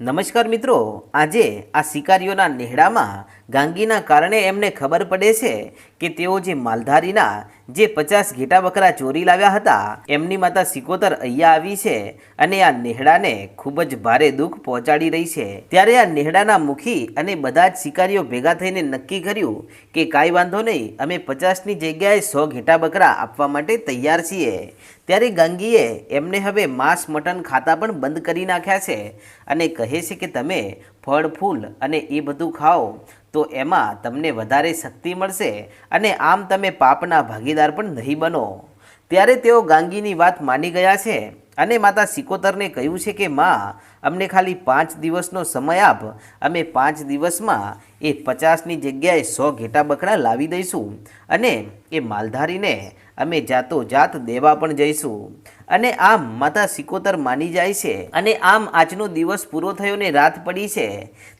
નમસ્કાર મિત્રો આજે આ શિકારીઓના નેહડામાં ગાંગીના કારણે એમને ખબર પડે છે કે તેઓ જે માલધારીના, જે પચાસ ઘેટા બકરા ચોરી લાવ્યા હતા, એમની માતા સિકોતર અહીંયા આવી છે અને આ નેહડાને ખૂબ જ ભારે દુઃખ પહોંચાડી રહી છે. ત્યારે આ નેહડાના મુખી અને બધા જ શિકારીઓ ભેગા થઈને નક્કી કર્યું કે કાંઈ વાંધો નહીં, અમે પચાસની જગ્યાએ સો ઘેટા બકરા આપવા માટે તૈયાર છીએ. ત્યારે ગાંગીએ એમને હવે માંસ, મટન ખાતા પણ બંધ કરી નાખ્યા છે અને કહે છે કે તમે ફળ, ફૂલ અને એ બધું ખાઓ. તો એમાં તમને વધારે શક્તિ મળશે અને આમ તમે પાપના ભાગીદાર પણ નહીં બનો. ત્યારે તેઓ ગાંગીની વાત માની ગયા છે અને માતા સિકોતરને કહ્યું છે કે, માં, અમને ખાલી પાંચ દિવસનો સમય આપ. અમે પાંચ દિવસમાં એ પચાસની જગ્યાએ સો ઘેટા બકરા લાવી દઈશું અને એ માલધારીને અમે જાતો જાત દેવા પણ જઈશું. અને આમ માતા સિકોતર માની જાય છે અને આમ આજનો દિવસ પૂરો થયો ને રાત પડી છે.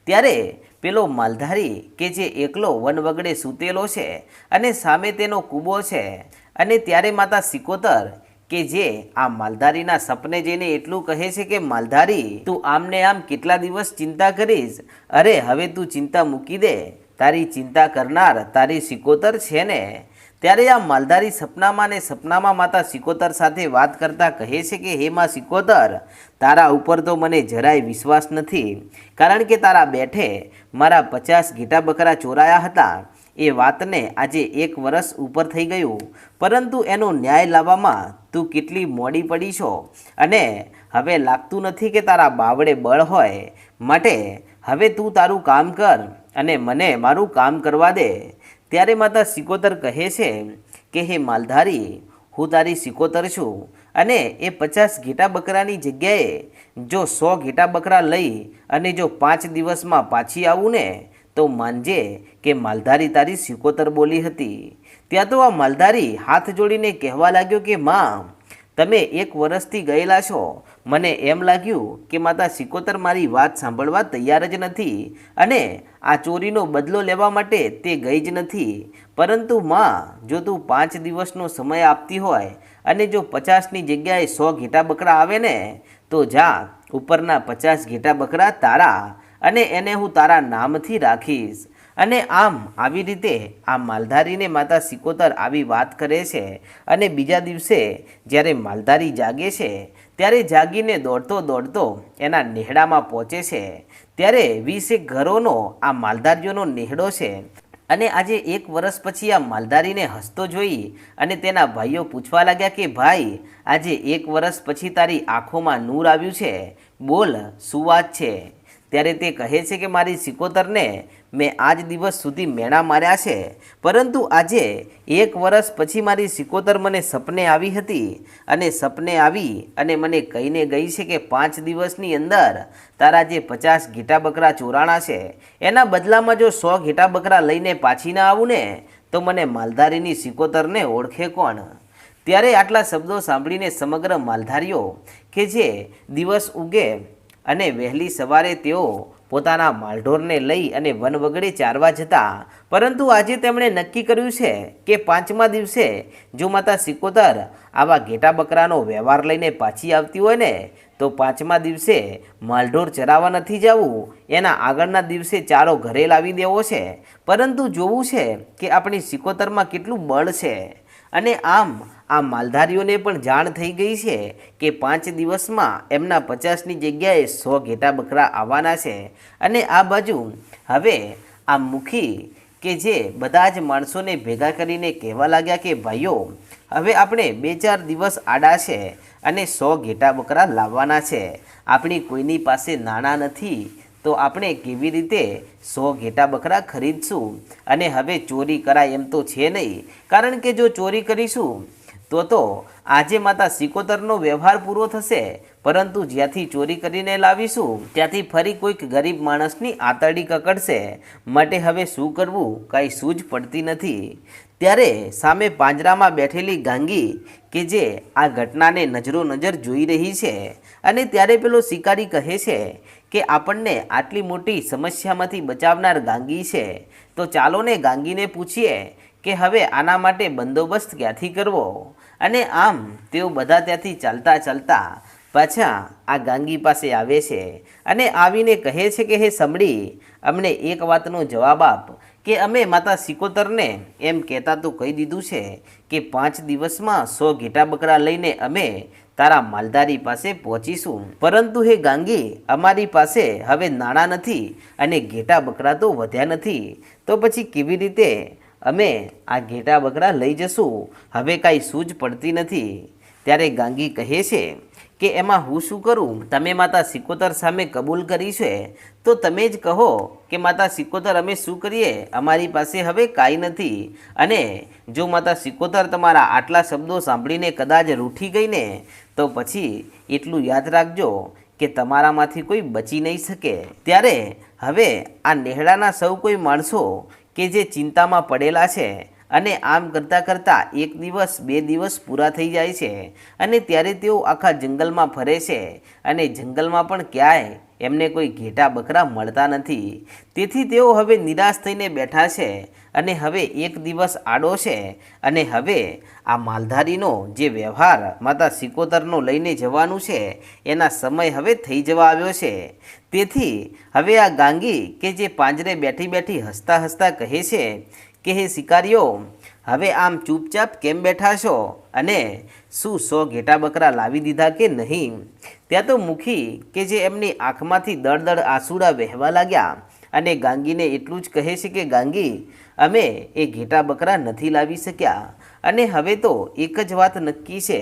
ત્યારે પેલો માલધારી કે જે એકલો વન વગડે સૂતેલો છે અને સામે તેનો કૂબો છે અને ત્યારે માતા સિકોતર કે જે આ માલધારીના સપને જઈને એટલું કહે છે કે, માલધારી, તું આમને આમ કેટલા દિવસ ચિંતા કરીશ? અરે, હવે તું ચિંતા મૂકી દે. તારી ચિંતા કરનાર તારી સિકોતર છે ને. ત્યારે આ માલધારી સપનામાં ને સપનામાં માતા સિકોતર સાથે વાત કરતા કહે છે કે, હે માં સિકોતર, તારા ઉપર તો મને જરાય વિશ્વાસ નથી. કારણ કે તારા બેઠે મારા પચાસ ઘેટા બકરા ચોરાયા હતા. એ વાતને આજે એક વર્ષ ઉપર થઈ ગયું. પરંતુ એનો ન્યાય લાવવામાં તું કેટલી મોડી પડી છો? અને હવે લાગતું નથી કે તારા બાવડે બળ હોય. માટે હવે તું તારું કામ કર અને મને મારું કામ કરવા દે. ત્યારે માતા સિકોતર કહે છે કે, હે માલધારી, હું તારી સિકોતર છું અને એ પચાસ ઘેટા બકરાની જગ્યાએ જો સો ઘેટા બકરા લઈ અને જો પાંચ દિવસમાં પાછી આવું ને, તો માનજે કે માલધારી તારી સિકોતર બોલી હતી. ત્યાં તો આ માલધારી હાથ જોડીને કહેવા લાગ્યો કે, માં, તમે એક વર્ષથી ગયેલા છો મને એમ લાગ્યું કે માતા સિકોતર મારી વાત સાંભળવા તૈયાર જ નથી અને આ ચોરીનો બદલો લેવા માટે તે ગઈ જ નથી. પરંતુ માં, જો તું પાંચ દિવસનો સમય આપતી હોય અને જો પચાસની જગ્યાએ સો ઘેટા બકરા આવે ને, તો જા, ઉપરના પચાસ ઘેટા બકરા તારા અને એને હું તારા નામથી રાખીશ. અને આમ આવી રીતે આ માલધારીને માતા સિકોતર આવી વાત કરે છે અને બીજા દિવસે જ્યારે માલધારી જાગે છે, ત્યારે જાગીને દોડતો દોડતો એના નેહડામાં પહોંચે છે. ત્યારે વીસેક ઘરોનો આ માલધારીઓનો નેહડો છે અને આજે એક વર્ષ પછી આ માલધારીને હસતો જોઈ અને તેના ભાઈઓ પૂછવા લાગ્યા કે, ભાઈ, આજે એક વર્ષ પછી તારી આંખોમાં નૂર આવ્યું છે. બોલ, શું વાત છે? ત્યારે તે કહે છે કે, મારી સિકોતરને મેં આજ દિવસ સુધી મેણા માર્યા છે. પરંતુ આજે એક વર્ષ પછી મારી સિકોતર મને સપને આવી હતી અને સપને આવી અને મને કહીને ગઈ છે કે પાંચ દિવસની અંદર તારા જે પચાસ ઘેટા બકરા ચોરાણા છે, એના બદલામાં જો સો ઘેટા બકરા લઈને પાછી ના આવું ને, તો મને માલધારીની સિકોતરને ઓળખે કોણ? ત્યારે આટલા શબ્દો સાંભળીને સમગ્ર માલધારીઓ કે જે દિવસ ઉગે અને વહેલી સવારે તેઓ પોતાના માલઢોરને લઈ અને વન વગડે ચારવા જતા. પરંતુ આજે તેમણે નક્કી કર્યું છે કે પાંચમા દિવસે જો માતા સિકોતર આવા ઘેટા બકરાનો વ્યવહાર લઈને પાછી આવતી હોય ને, તો પાંચમા દિવસે માલઢોર ચરાવવા નથી જવું. એના આગળના દિવસે ચારો ઘરે લાવી દેવો છે. પરંતુ જોવું છે કે આપણી સિકોતરમાં કેટલું બળ છે. અને આમ આ માલધારીઓને પણ જાણ થઈ ગઈ છે કે પાંચ દિવસમાં એમના પચાસની જગ્યાએ સો ઘેટા બકરા આવવાના છે. અને આ બાજુ હવે આ મુખી કે જે બધા જ માણસોને ભેગા કરીને કહેવા લાગ્યા કે, ભાઈઓ, હવે આપણે બે ચાર દિવસ આડા છે અને સો ઘેટા બકરા લાવવાના છે. આપણી કોઈની પાસે નાણાં નથી તો આપણે કેવી રીતે સો ઘેટા બકરા ખરીદશું? અને હવે ચોરી કરાય એમ તો છે નહીં. કારણ કે જો ચોરી કરીશું, તો તો આજે માતા સિકોતરનો વ્યવહાર પૂરો થશે. પરંતુ જ્યાંથી ચોરી કરીને લાવીશું, ત્યાંથી ફરી કોઈક ગરીબ માણસની આતરડી કકડશે. માટે હવે શું કરવું? કાંઈ સૂઝ પડતી નથી. ત્યારે સામે પાંજરામાં બેઠેલી ગાંગી કે જે આ ઘટનાને નજરો નજર જોઈ રહી છે. અને ત્યારે પેલો શિકારી કહે છે કે આપણને આટલી મોટી સમસ્યામાંથી બચાવનાર ગાંગી છે. તો ચાલો ને ગાંગીને પૂછીએ કે હવે આના માટે બંદોબસ્ત ક્યાંથી કરવો? અને આમ તેઓ બધા ત્યાંથી ચાલતા ચાલતા પાછા આ ગાંગી પાસે આવે છે અને આવીને કહે છે કે, હે સમડી, અમને એક વાતનો જવાબ આપ, કે અમે માતા સિકોતરને એમ કહેતા તો કહી દીધું છે કે પાંચ દિવસમાં સો ઘેટા બકરા લઈને અમે તારા માલધારી પાસે પહોંચીશું. પરંતુ હે ગાંગી, અમારી પાસે હવે નાણાં નથી અને ઘેટા બકરા તો વધ્યા નથી. તો પછી કેવી રીતે? અમે આ ઘેટા બકરા લઈ જશું. હવે કાંઈ સૂઝ પડતી નથી. ત્યારે ગાંગી કહે છે કે એમાં હું શું કરું? તમે માતા સિકોતર સામે કબૂલ કરી છે? તો તમે જ કહો કે માતા સિકોતર, અમે શું કરીએ? અમારી પાસે હવે કાંઈ નથી. અને જો માતા સિકોતર તમારા આટલા શબ્દો સાંભળીને કદાચ રૂઠી ગઈ ને તો પછી એટલું યાદ રાખજો કે તમારામાંથી કોઈ બચી નહીં શકે. ત્યારે હવે આ નેહડાના સૌ કોઈ માણસો કે જે ચિંતામાં પડેલા છે અને આમ કરતાં કરતાં એક દિવસ, બે દિવસ પૂરા થઈ જાય છે અને ત્યારે તેઓ આખા જંગલમાં ફરે છે અને જંગલમાં પણ ક્યાંય એમને કોઈ ઘેટા બકરા મળતા નથી. તેથી તેઓ હવે નિરાશ થઈને બેઠા છે અને હવે એક દિવસ આડો છે અને હવે આ માલધારીનો જે વ્યવહાર માતા સિકોતરનો લઈને જવાનું છે, એના સમય હવે થઈ જવા આવ્યો છે. તેથી હવે આ ગાંગી કે જે પાંજરે બેઠી બેઠી હસતા હસતા કહે છે કે હે શિકારીઓ, હવે આમ ચૂપચાપ કેમ બેઠા છો? અને શું સો ઘેટા બકરા લાવી દીધા કે નહીં? ત્યાં તો મુખી કે જે એમની આંખમાંથી દળ દળ આંસુડા વહેવા લાગ્યા અને ગાંગીને એટલું જ કહે છે કે, ગાંગી, અમે એ ઘેટા બકરા નથી લાવી શક્યા. અને હવે તો એક જ વાત નક્કી છે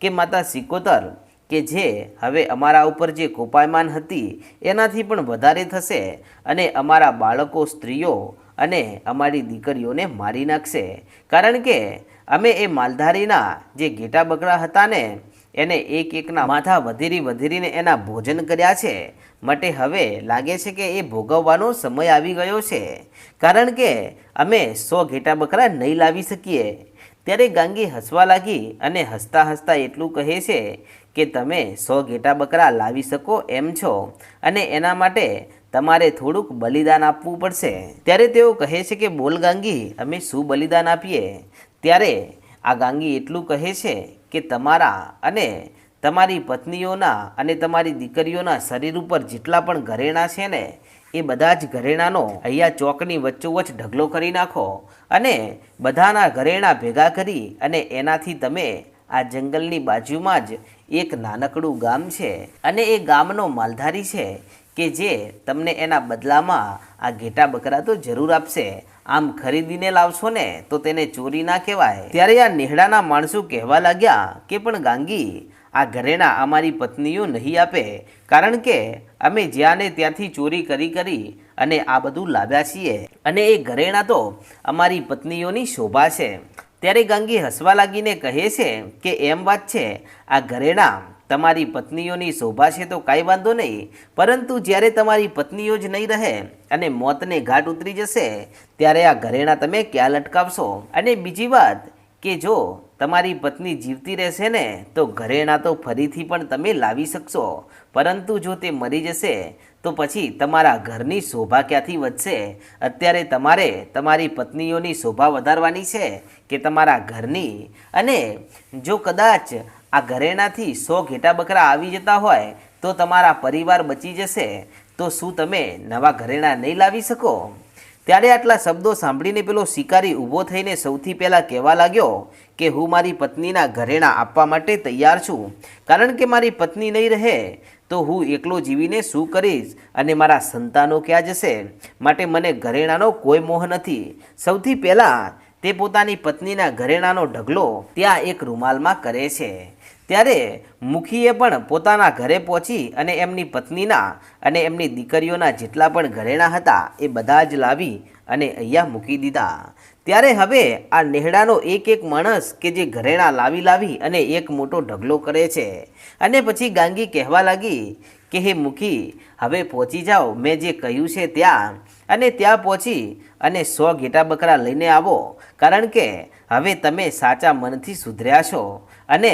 કે માતા સિકોતર કે જે હવે અમારા ઉપર જે કોપાયમાન હતી, એનાથી પણ વધારે થશે અને અમારા બાળકો, સ્ત્રીઓ અને અમારી દીકરીઓને મારી નાખશે. કારણ કે અમે એ માલધારીના જે ઘેટા બકરા હતા ને એને એક એકના માથા વધેરી વધેરીને એના ભોજન કર્યા છે. માટે હવે લાગે છે કે એ ભોગવવાનો સમય આવી ગયો છે. કારણ કે અમે સો ઘેટા બકરા નહીં લાવી શકીએ. ત્યારે ગાંગી હસવા લાગી અને હસતા હસતા એટલું કહે છે કે તમે સો ઘેટા બકરા લાવી શકો એમ છો. અને એના માટે તમારે થોડુંક બલિદાન આપવું પડશે. ત્યારે તેઓ કહે છે કે, બોલ ગાંગી, અમે શું બલિદાન આપીએ? ત્યારે આ ગાંગી એટલું કહે છે કે, તમારા અને તમારી પત્નીઓના અને તમારી દીકરીઓના શરીર ઉપર જેટલા પણ ઘરેણાં છે ને, એ બધા જ ઘરેણાંનો અહીંયા ચોકની વચ્ચોવચ્ચ ઢગલો કરી નાખો અને બધાના ઘરેણાં ભેગા કરી અને એનાથી તમે આ જંગલની બાજુમાં જ એક નાનકડું ગામ છે અને એ ગામનો માલધારી છે. કે જે તમને એના બદલામાં આ ઘેટા બકરા તો જરૂર આપશે. આમ ખરીદીને લાવશો ને તો તેને ચોરી ના કહેવાય. ત્યારે આ નેહડાના માણસો કહેવા લાગ્યા કે પણ ગાંગી, આ ઘરેણા અમારી પત્નીઓ નહીં આપે. કારણ કે અમે જ્યાં ને ત્યાંથી ચોરી કરી કરી અને આ બધું લાવ્યા છીએ. અને એ ઘરેણા તો અમારી પત્નીઓની શોભા છે. ત્યારે ગાંગી હસવા લાગીને કહે છે કે એમ વાત છે, આ ઘરેણા તમારી પત્નીઓની શોભા છે તો કાંઈ વાંધો નહીં, પરંતુ જ્યારે તમારી પત્નીઓ જ નહીં રહે અને મોતને ઘાટ ઉતરી જશે, ત્યારે આ ઘરેણા તમે ક્યાં લટકાવશો? અને બીજી વાત કે જો તમારી પત્ની જીવતી રહેશે ને, તો ઘરેણાં તો ફરીથી પણ તમે લાવી શકશો, પરંતુ જો તે મરી જશે, તો પછી તમારા ઘરની શોભા ક્યાંથી વધશે? અત્યારે તમારે તમારી પત્નીઓની શોભા વધારવાની છે કે તમારા ઘરની. અને જો કદાચ આ ઘરેણાથી સો ઘેટા બકરા આવી જતા હોય તો તમારા પરિવાર બચી જશે. તો શું તમે નવા ઘરેણાં નહીં લાવી શકો? ત્યારે આટલા શબ્દો સાંભળીને પેલો શિકારી ઊભો થઈને સૌથી પહેલાં કહેવા લાગ્યો કે હું મારી પત્નીના ઘરેણાં આપવા માટે તૈયાર છું. કારણ કે મારી પત્ની નહીં રહે, તો હું એકલો જીવીને શું કરીશ અને મારા સંતાનો ક્યાં જશે? માટે મને ઘરેણાંનો કોઈ મોહ નથી. સૌથી પહેલાં તે પોતાની પત્નીના ઘરેણાંનો ઢગલો ત્યાં એક રૂમાલમાં કરે છે. ત્યારે મુખીએ પણ પોતાના ઘરે પહોંચી અને એમની પત્નીના અને એમની દીકરીઓના જેટલા પણ ઘરેણાં હતા એ બધા જ લાવી અને અહીંયા મૂકી દીધા. ત્યારે હવે આ નેહડાનો એક એક માણસ કે જે ઘરેણાં લાવી લાવી અને એક મોટો ઢગલો કરે છે. અને પછી ગાંગી કહેવા લાગી કે, હે મુખી, હવે પહોંચી જાઓ. મેં જે કહ્યું છે ત્યાં અને ત્યાં પહોંચી અને સો ઘેટા બકરા લઈને આવો. કારણ કે હવે તમે સાચા મનથી સુધર્યા છો અને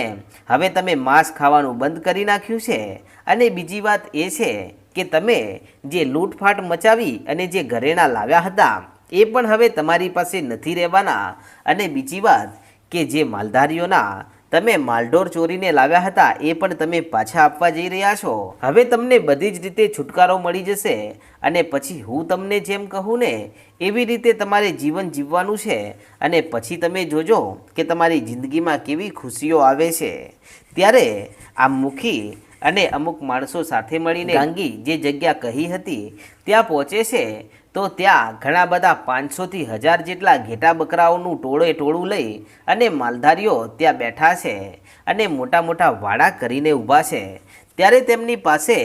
હવે તમે માંસ ખાવાનું બંધ કરી નાખ્યું છે. અને બીજી વાત એ છે કે તમે જે લૂંટફાટ મચાવી અને જે ઘરેણાં લાવ્યા હતા, એ પણ હવે તમારી પાસે નથી રહેવાના. અને બીજી વાત કે જે માલધારીઓના તમે માલઢોર ચોરીને લાવ્યા હતા એ પણ તમે પાછા આપવા જઈ રહ્યા છો. હવે તમને બધી જ રીતે છુટકારો મળી જશે અને પછી હું તમને જેમ કહું ને એવી રીતે તમારે જીવન જીવવાનું છે અને પછી તમે જોજો કે તમારી જિંદગીમાં કેવી ખુશીઓ આવે છે. ત્યારે આ મુખી અને અમુક માણસો સાથે મળીને ગાંગી જે જગ્યા કહી હતી ત્યાં પહોંચે છે તો ત્યાં ઘણા બધા પાંચસોથી હજાર જેટલા ઘેટા બકરાઓનું ટોળે ટોળું લઈ અને માલધારીઓ ત્યાં બેઠા છે અને મોટા મોટા વાડા કરીને ઊભા છે. ત્યારે તેમની પાસે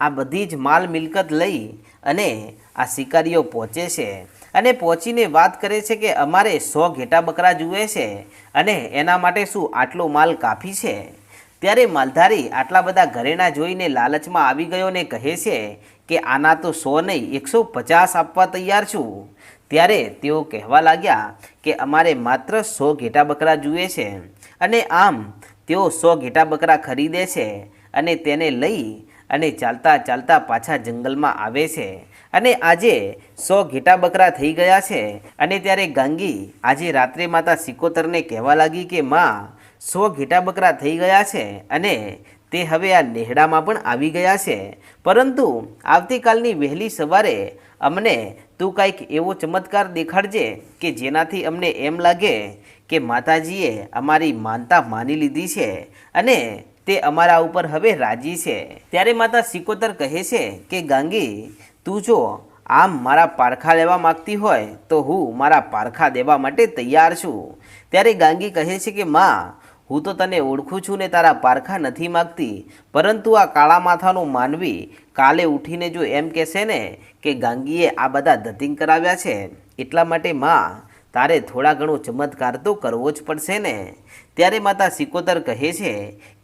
આ બધી જ માલ મિલકત લઈ અને આ શિકારીઓ પહોંચે છે અને પહોંચીને વાત કરે છે કે અમારે સો ઘેટા બકરા જુએ છે અને એના માટે શું આટલો માલ કાફી છે? ત્યારે માલધારી આટલા બધા ઘરેણા જોઈને લાલચમાં આવી ગયો ને કહે છે કે આના તો સો નહીં, એકસો પચાસ આપવા તૈયાર છું. ત્યારે તેઓ કહેવા લાગ્યા કે અમારે માત્ર સો ઘેટા બકરા જુએ છે અને આમ તેઓ સો ઘેટા બકરા ખરીદે છે અને તેને લઈ અને ચાલતા ચાલતા પાછા જંગલમાં આવે છે. અને આજે સો ઘેટા બકરા થઈ ગયા છે અને ત્યારે ગાંગી આજે રાત્રે માતા સિકોતરને કહેવા લાગી કે, માં, સો ઘેટા બકરા થઈ ગયા છે અને તે હવે આ નેહડામાં પણ આવી ગયા છે. પરંતુ આવતીકાલની વહેલી સવારે અમને તું કાંઈક એવો ચમત્કાર દેખાડજે કે જેનાથી અમને એમ લાગે કે માતાજીએ અમારી માનતા માની લીધી છે અને તે અમારા ઉપર હવે રાજી છે. ત્યારે માતા સિકોતર કહે છે કે, ગાંગી, તું જો આમ મારા પારખા લેવા માગતી હોય તો હું મારા પારખા દેવા માટે તૈયાર છું. ત્યારે ગાંગી કહે છે કે, માં હું તો તને ઓળખું છું ને તારા પારખા નથી માગતી, પરંતુ આ કાળા માથાનો માનવી કાલે ઉઠીને જો એમ કહેશે ને કે ગાંગીએ આ બધા ધતિંગ કરાવ્યા છે, એટલા માટે માં તારે થોડા ઘણો ચમત્કાર તો કરવો જ પડશે ને. ત્યારે માતા સિકોતર કહે છે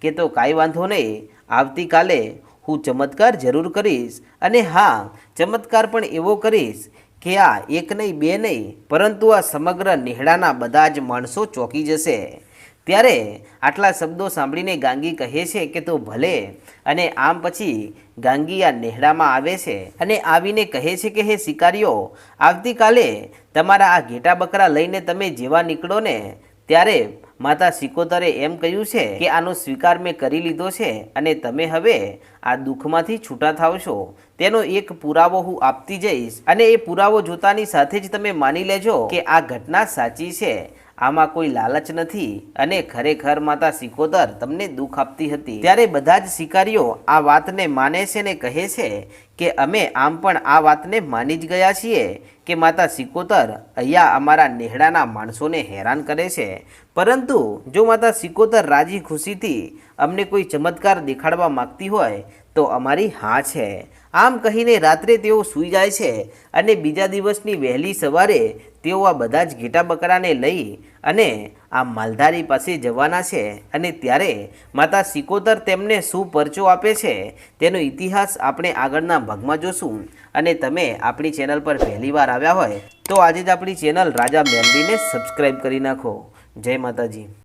કે તો કાંઈ વાંધો નહીં, આવતીકાલે હું ચમત્કાર જરૂર કરીશ અને હા, ચમત્કાર પણ એવો કરીશ કે આ એક નહીં, બે નહીં, પરંતુ આ સમગ્ર નેહડાના બધા જ માણસો ચોંકી જશે. ત્યારે આટલા શબ્દો સાંભળીને ગાંગી કહે છે કે તો ભલે અને આમ પછી ગાંગી આ નેહડામાં આવે છે અને આવીને કહે છે કે, હે શિકારીઓ, આવતીકાલે તમારા આ ઘેટા બકરા લઈને તમે જેવા નીકળો ને, ત્યારે માતા સિકોતરે એમ કહ્યું છે કે, આનો સ્વીકાર મેં કરી લીધો છે અને તમે હવે આ દુઃખમાંથી છૂટા થાવ છો. તેનો એક પુરાવો હું આપતી જઈશ અને એ પુરાવો જોતાની સાથે જ તમે માની લેજો કે આ ઘટના સાચી છે. આમાં કોઈ લાલચ નથી અને ખરેખર માતા સિકોતર તમને દુઃખ આપતી હતી. ત્યારે બધા જ શિકારીઓ આ વાતને માને છે ને કહે છે કે અમે આમ પણ આ વાતને માની જ ગયા છીએ કે માતા સિકોતર અહીંયા અમારા નેહડાના માણસોને હેરાન કરે છે. પરંતુ જો માતા સિકોતર રાજી ખુશીથી અમને કોઈ ચમત્કાર દેખાડવા માગતી હોય તો અમારી હા છે. આમ કહીને રાત્રે તેઓ સૂઈ જાય છે અને બીજા દિવસની વહેલી સવારે તેઓ આ બધા જ ઘેટા બકરાને લઈ અને આ માલધારી પાસે જવાના છે અને ત્યારે માતા સિકોતર તેમને શું પરચો આપે છે તેનો ઇતિહાસ આપણે આગળના ભાગમાં જોશું. અને તમે આપણી ચેનલ પર પહેલી વાર આવ્યા હોય તો આજે જ આપણી ચેનલ રાજા મેલડીને સબસ્ક્રાઈબ કરી નાખો. જય માતાજી.